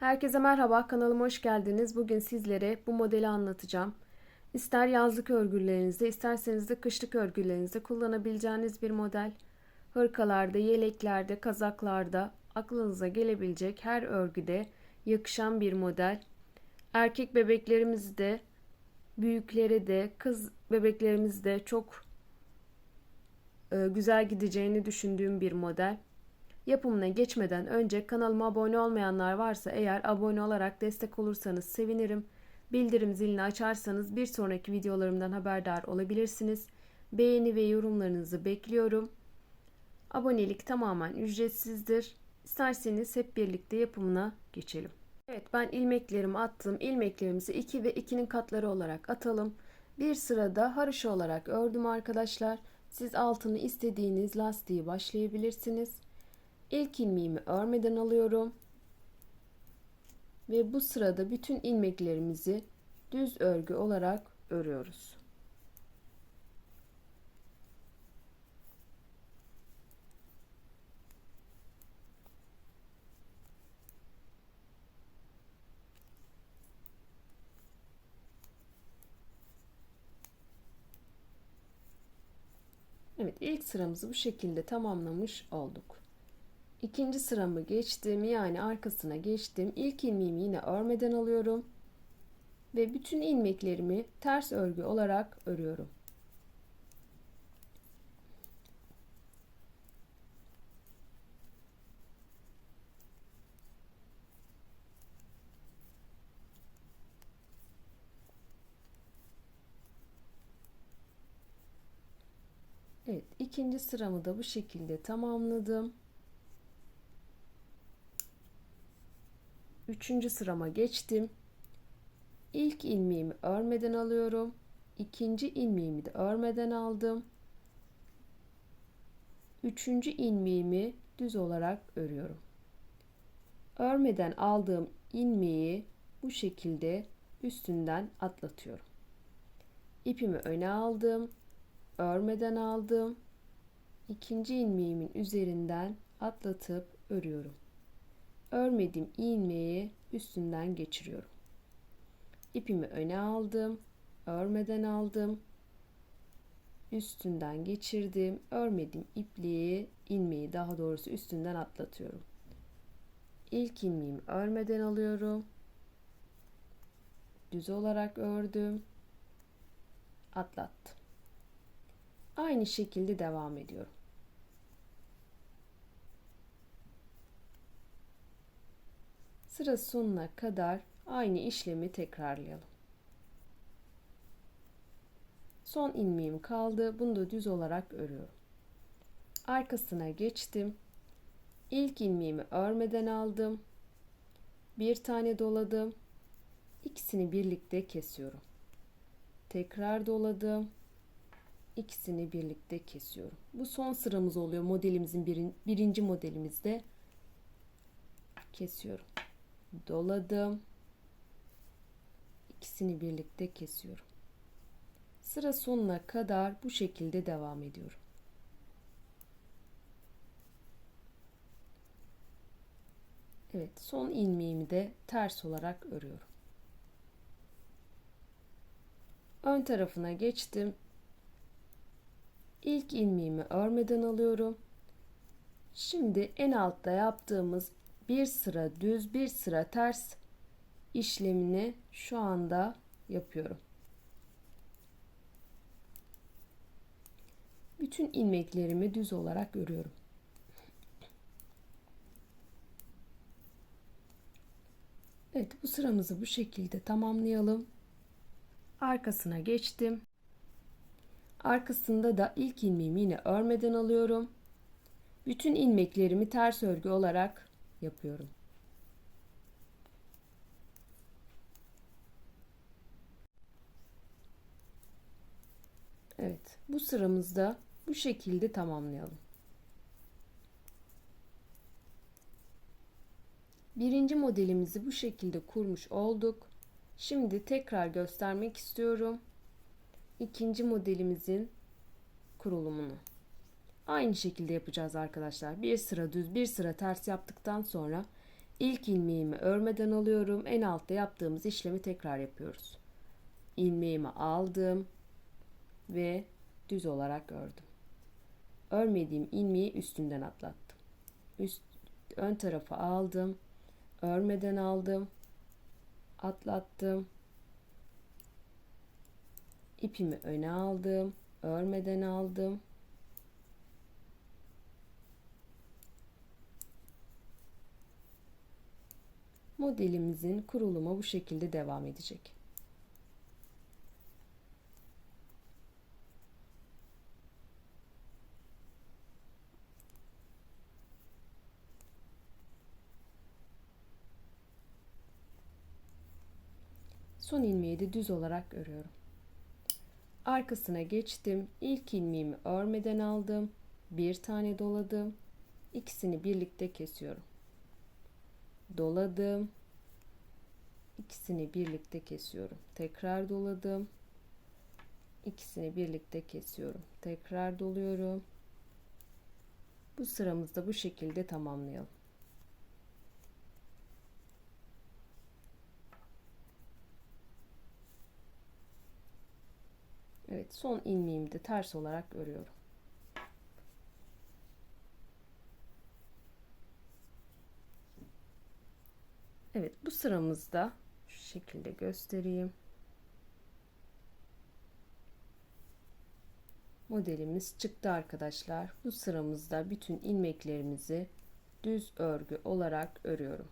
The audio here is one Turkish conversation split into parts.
Herkese merhaba, kanalıma hoş geldiniz. Bugün sizlere bu modeli anlatacağım. İster yazlık örgülerinizde, isterseniz de kışlık örgülerinizde kullanabileceğiniz bir model. Hırkalarda, yeleklerde, kazaklarda aklınıza gelebilecek her örgüde yakışan bir model. Erkek bebeklerimiz de, büyüklere de, kız bebeklerimiz de çok e, güzel gideceğini düşündüğüm bir model. Yapımına geçmeden önce kanalıma abone olmayanlar varsa eğer abone olarak destek olursanız sevinirim. Bildirim zilini açarsanız bir sonraki videolarımdan haberdar olabilirsiniz. Beğeni ve yorumlarınızı bekliyorum. Abonelik tamamen ücretsizdir. İsterseniz hep birlikte yapımına geçelim. Evet ben ilmeklerimi attım. İlmeklerimizi 2 ve 2'nin katları olarak atalım. Bir sırada haroşa olarak ördüm arkadaşlar. Siz altını istediğiniz lastiği başlayabilirsiniz. İlk ilmeğimi örmeden alıyorum. Ve bu sırada bütün ilmeklerimizi düz örgü olarak örüyoruz. Evet ilk sıramızı bu şekilde tamamlamış olduk. İkinci sıramı geçtim yani arkasına geçtim. İlk ilmeğimi yine örmeden alıyorum. Ve bütün ilmeklerimi ters örgü olarak örüyorum. Evet ikinci sıramı da bu şekilde tamamladım. Üçüncü sırama geçtim. İlk ilmeğimi örmeden alıyorum. İkinci ilmeğimi de örmeden aldım. Üçüncü ilmeğimi düz olarak örüyorum. Örmeden aldığım ilmeği bu şekilde üstünden atlatıyorum. İpimi öne aldım. Örmeden aldım. İkinci ilmeğimin üzerinden atlatıp örüyorum örmediğim ilmeği üstünden geçiriyorum. İpimi öne aldım, örmeden aldım, üstünden geçirdim, örmediğim ipliği, ilmeği daha doğrusu üstünden atlatıyorum. İlk ilmeğimi örmeden alıyorum. Düz olarak ördüm. Atlattım. Aynı şekilde devam ediyorum. Sıra sonuna kadar aynı işlemi tekrarlayalım. Son ilmeğim kaldı. Bunu da düz olarak örüyorum. Arkasına geçtim. İlk ilmeğimi örmeden aldım. Bir tane doladım. İkisini birlikte kesiyorum. Tekrar doladım. İkisini birlikte kesiyorum. Bu son sıramız oluyor modelimizin birin, birinci modelimizde kesiyorum doladım. İkisini birlikte kesiyorum. Sıra sonuna kadar bu şekilde devam ediyorum. Evet, son ilmeğimi de ters olarak örüyorum. Ön tarafına geçtim. İlk ilmeğimi örmeden alıyorum. Şimdi en altta yaptığımız bir sıra düz bir sıra ters işlemini şu anda yapıyorum. Bütün ilmeklerimi düz olarak örüyorum. Evet bu sıramızı bu şekilde tamamlayalım. Arkasına geçtim. Arkasında da ilk ilmeğimi yine örmeden alıyorum. Bütün ilmeklerimi ters örgü olarak yapıyorum. Evet, bu sıramızda bu şekilde tamamlayalım. Birinci modelimizi bu şekilde kurmuş olduk. Şimdi tekrar göstermek istiyorum. İkinci modelimizin kurulumunu. Aynı şekilde yapacağız arkadaşlar. Bir sıra düz bir sıra ters yaptıktan sonra İlk ilmeğimi örmeden alıyorum. En altta yaptığımız işlemi tekrar yapıyoruz. İlmeğimi aldım ve düz olarak ördüm. Örmediğim ilmeği üstünden atlattım. Üst, ön tarafa aldım. Örmeden aldım. Atlattım. İpimi öne aldım. Örmeden aldım. Modelimizin kurulumu bu şekilde devam edecek. Son ilmeği de düz olarak örüyorum. Arkasına geçtim. İlk ilmeğimi örmeden aldım. Bir tane doladım. İkisini birlikte kesiyorum. Doladım. İkisini birlikte kesiyorum. Tekrar doladım. İkisini birlikte kesiyorum. Tekrar doluyorum. Bu sıramızda bu şekilde tamamlayalım. Evet son ilmeğimi de ters olarak örüyorum. Evet bu sıramızda şu şekilde göstereyim. Modelimiz çıktı arkadaşlar. Bu sıramızda bütün ilmeklerimizi düz örgü olarak örüyorum.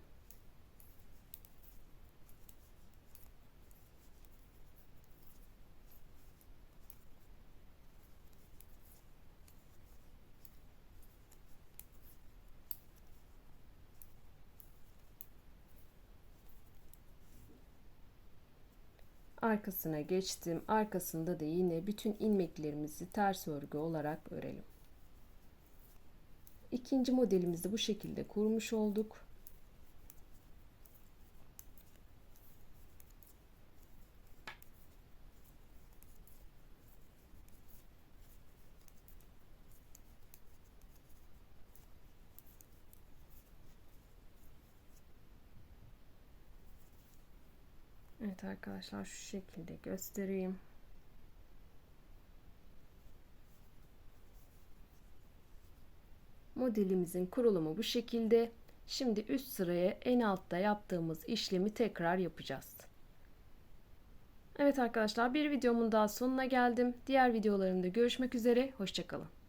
Arkasına geçtim. Arkasında da yine bütün ilmeklerimizi ters örgü olarak örelim. İkinci modelimizi bu şekilde kurmuş olduk. Evet arkadaşlar şu şekilde göstereyim. Modelimizin kurulumu bu şekilde. Şimdi üst sıraya en altta yaptığımız işlemi tekrar yapacağız. Evet arkadaşlar bir videomun daha sonuna geldim. Diğer videolarımda görüşmek üzere. Hoşçakalın.